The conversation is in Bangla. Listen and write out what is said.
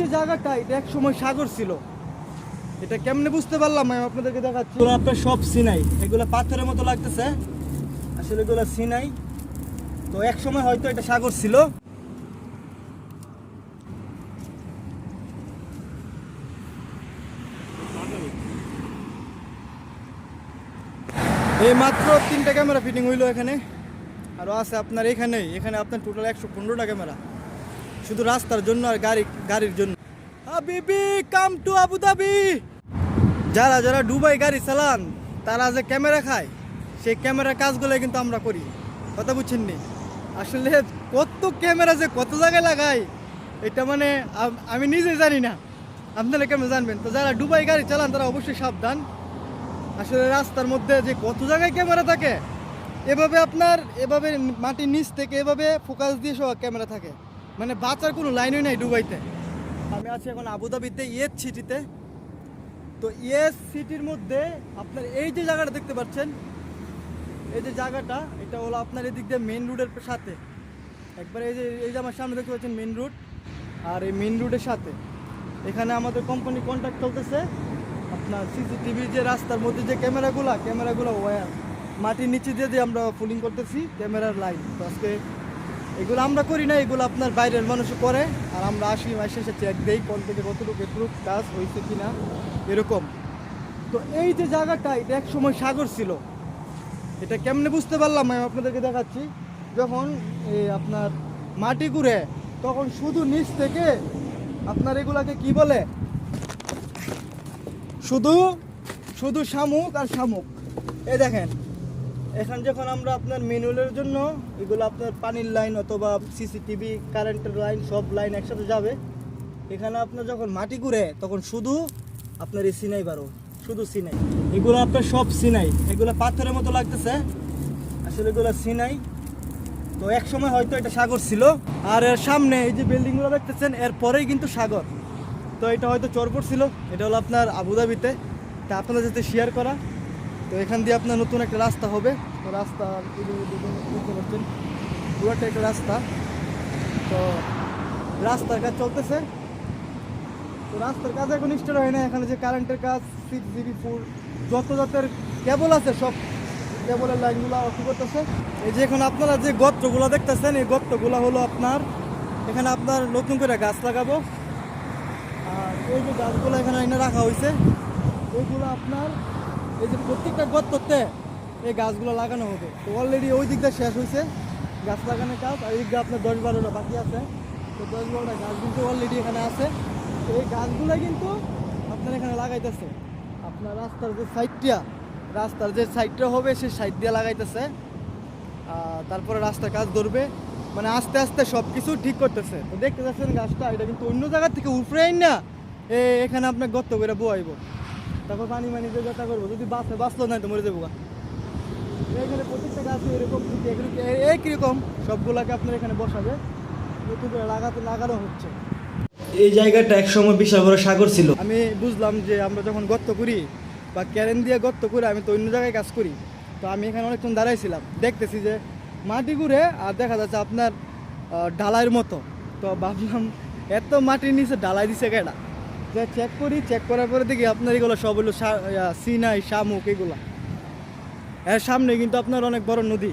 যে জায়গাটা, এটা এক সময় সাগর ছিল। এটা কেমনে বুঝতে পারলাম আপনাদেরকে দেখাচ্ছি। এগুলো আপনার সব সিনাই। এগুলো পাথরের মতো লাগতেছে। আসলে এগুলো সিনাই। তো এক সময় হয়তো এটা সাগর ছিল। এই মাত্র তিনটা ক্যামেরা ফিটিং হইল এখানে। আরও আছে আপনার এখানেই। এখানে আপনার টোটাল একশো পনেরোটা ক্যামেরা। শুধু রাস্তার জন্য আর গাড়ি, গাড়ির জন্য। হাবিবি কাম টু আবুধাবি যারা যারা ডুবাই গাড়ি চালান, তারা যে ক্যামেরা খায়, সেই ক্যামেরার কাজগুলো কিন্তু আমরা করি। কথা বুঝছেন নি আসলে কত ক্যামেরা যে কত জায়গায় লাগায়, এটা মানে আমি নিজে জানি না। আপনারা কেমন জানবেন? তো যারা ডুবাই গাড়ি চালান, তারা অবশ্যই সাবধান। আসলে রাস্তার মধ্যে যে কত জায়গায় ক্যামেরা থাকে, এভাবে আপনার, এভাবে মাটির নিচ থেকে এভাবে ফোকাস দিয়ে সব ক্যামেরা থাকে। মানে বাঁচার কোনো লাইনই নাই দুবাইতে। আমি আছি এখন আবুধাবিতে, ইয়েস সিটিতে। তো ইয়েস সিটির মধ্যে আপনার এই যে জায়গাটা দেখতে পাচ্ছেন, এই যে জায়গাটা, এটা হলো আপনার এদিক দিয়ে মেন রোডের সাথে। একবার এই যে এই যে আমার সামনে দেখতে পাচ্ছেন মেন রোড আর এই মেন রোডের সাথে। এখানে আমাদের কোম্পানি কন্ট্যাক্ট চলতেছে। আপনার সিসিটিভি যে রাস্তার মধ্যে যে ক্যামেরাগুলো ক্যামেরাগুলো ওয়্যার মাটির নিচে দিয়ে দিয়ে আমরা ফুলিং করতেছি, ক্যামেরার লাইন তো আজকে এগুলো আমরা করি না, এগুলো আপনার বাইরের মানুষ করে। আর আমরা আসি মাসে এসে চেক দেই কোন থেকে কতটুকু প্রুফ কাজ হয়েছে কি না এরকম। তো এই যে জায়গাটা, এটা এক সময় সাগর ছিল। এটা কেমনে বুঝতে পারলাম আমি আপনাদেরকে দেখাচ্ছি। যখন এই আপনার মাটি ঘুরে তখন শুধু নিচ থেকে আপনার এগুলাকে কি বলে? শুধু শুধু শামুক আর শামুক। এই দেখেন এখন যখন আমরা আপনার ম্যানুয়ালের জন্য, এগুলো আপনার পানির লাইন অথবা সিসিটিভি, কারেন্টের লাইন, সব লাইন একসাথে যাবে। এখানে আপনার যখন মাটি ঘুরে, তখন শুধু আপনার এই সিনাই বারো, শুধু সিনাই এগুলো আপনার সব সিনাই এগুলো পাথরের মতো লাগতেছে। আসলে এগুলো সিনাই তো এক সময় হয়তো এটা সাগর ছিল। আর এর সামনে এই যে বিল্ডিংগুলো দেখতেছেন, এর পরেই কিন্তু সাগর। তো এটা হয়তো চরপট ছিল এটা হলো আপনার আবুধাবিতে। তা আপনাদের সাথে শেয়ার করা। তো এখান দিয়ে আপনার নতুন একটা রাস্তা হবে। তো রাস্তা বুঝতে পারছেন পুরোটা একটা রাস্তা। তো রাস্তার কাজ চলতেছে। তো রাস্তার কাজ এখন স্টার্ট হয় না এখানে যে কারেন্টের কাজ সিক্স জিবি ফোর যত জাতের কেবল আছে সব কেবলের লাইনগুলো অফ করতেছে? এই যে এখন আপনারা যে গর্তগুলো দেখতেছেন, এই গর্তগুলো হলো আপনার, এখানে আপনার নতুন করে গাছ লাগাবো। আর এই যে গাছগুলো এখানে এনে রাখা হয়েছে ওইগুলো আপনার এই যে প্রত্যেকটা গর্ততে এই গাছগুলো লাগানো হবে। তো অলরেডি ওই দিকটা শেষ হয়েছে গাছ লাগানোর কাজ, আর এই আপনার দশ বারোটা বাকি আছে। তো দশ বারোটা গাছ কিন্তু অলরেডি এখানে আছে। তো এই গাছগুলো কিন্তু আপনার এখানে লাগাইতেছে। আপনার রাস্তার যে সাইডটা, রাস্তার যে সাইডটা হবে সেই সাইড দিয়ে লাগাইতেছে। তারপরে রাস্তার কাজ ধরবে। মানে আস্তে আস্তে সব কিছু ঠিক করতেছে। তো দেখতে পাচ্ছেন গাছটা, এটা কিন্তু অন্য জায়গার থেকে আইন না এখানে আপনার গর্ত করে বয়াইব। তারপর পানি মানি যে যেটা করব। যদি বাঁচে বাঁচলো না তো মরে যাব। এখানে প্রত্যেকটা গাছ এরকম একরকম সবগুলাকে আপনার এখানে বসাবে। নতুন করে লাগাতে লাগানো হচ্ছে। এই জায়গাটা একসময় বিশাল বড় সাগর ছিল। আমি বুঝলাম যে আমরা যখন গর্ত করি বা ক্যারেন দিয়ে গর্ত করে আমি তো অন্য জায়গায় কাজ করি। তো আমি এখানে অনেকক্ষণ দাঁড়াইছিলাম। দেখতেছি যে মাটি ঘুরে আর দেখা যাচ্ছে আপনার ঢালাইয়ের মতো। তো ভাবলাম এত মাটির নিচে ঢালাই দিছে কেটা যে চেক করি চেক করার পরে দেখি আপনার এগুলো সব হলো সিনাই, শামুক, এগুলো। এর সামনে কিন্তু আপনার অনেক বড় নদী।